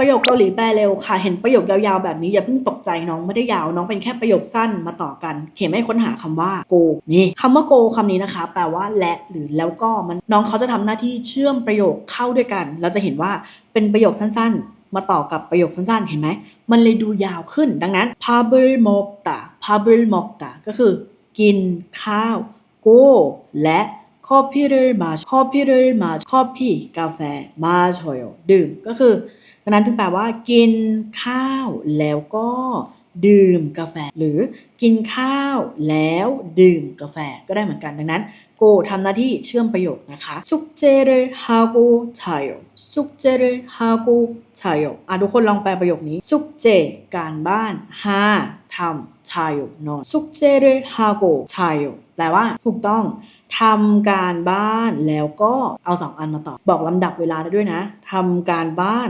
ประโยคเกาหลีแปลเร็วค่ะ เห็นประโยคยาวๆแบบนี้อย่าเพิ่งตกใจน้องไม่ได้ยาวน้องเป็นแค่ประโยคสั้นมาต่อกัน เขียนให้ค้นหาคำว่า go นี่คำว่า go คำนี้นะคะ แปลว่าและหรือแล้วก็มันน้องเขาจะทำหน้าที่เชื่อมประโยคเข้าด้วยกัน เราจะเห็นว่าเป็นประโยคสั้นๆ มาต่อกับประโยคสั้นๆ เห็นไหม มันเลยดูยาวขึ้น ดังนั้น p a b l m o k t a p a b l m o k t a ก็คือ กินข้าว go และ 커피를 마셔 커피를 마셔 커피กาแฟ마셔요ดื่มก็คือ ดังนั้นถึงแปลว่า กินข้าวแล้วก็ดื่มกาแฟ หรือกินข้าวแล้วดื่มกาแฟก็ได้เหมือนกันดังนั้นโกทำหน้าที่เชื่อมประโยคนะคะซุกเจริฮาโกชายซุกเจริฮาโกชายอะทุกคนลองแปลประโยคนี้ซุกเจ การบ้านฮาทำชายนอนซุกเจริฮาโกชายแปลว่าถูกต้องทำการบ้านแล้วก็เอาสองอันมาต่อ บอกลำดับเวลาได้ด้วยนะทำการบ้าน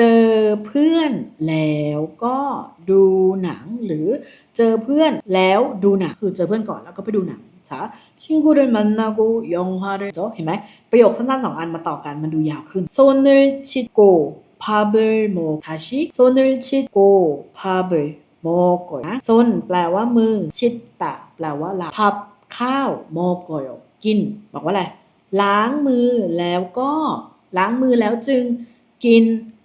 เจอเพื่อนแล้วก็ดูหนังหรือเจอเพื่อนแล้วดูหนังคือเจอเพื่อนก่อนแล้วก็ไปดูหนังสาชิงกูเดินมันนากูยองฮาเดจเห็นไหมประโยคสั้นๆสองอันมาต่อกันมันดูยาวขึ้นโซนเนชิโกพาเบลโมทาชิโซนเนชิโกพาเบลโมโกนะโซนแปลว่ามือชิตตะแปลว่าลาพับข้าวโมโกโยกิน บอกว่าอะไรล้างมือแล้วก็ล้างมือแล้วจึง กิน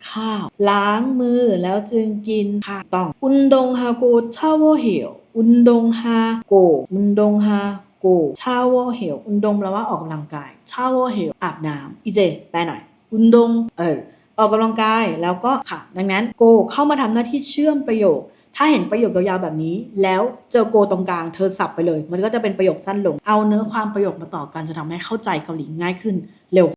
ข้าว ล้างมือแล้วจึงกินข้าวต้องอุนดงฮาโกชาวเหียวอุนดงฮาโกอุนดงฮาโกชาวเหียวอุนดงแปลว่าออกกำลังกายชาวเหียวอาบน้ำอีเจแปลหน่อย อุนดงเออออกกำลังกายแล้วก็ค่ะ ดังนั้นโกเข้ามาทำหน้าที่เชื่อมประโยค ถ้าเห็นประโยคยาวๆแบบนี้ แล้วเจอโกตรงกลางเธอสับไปเลย มันก็จะเป็นประโยคสั้นลง เอาเนื้อความประโยคมาต่อกันจะทำให้เข้าใจเกาหลีง่ายขึ้นเร็ว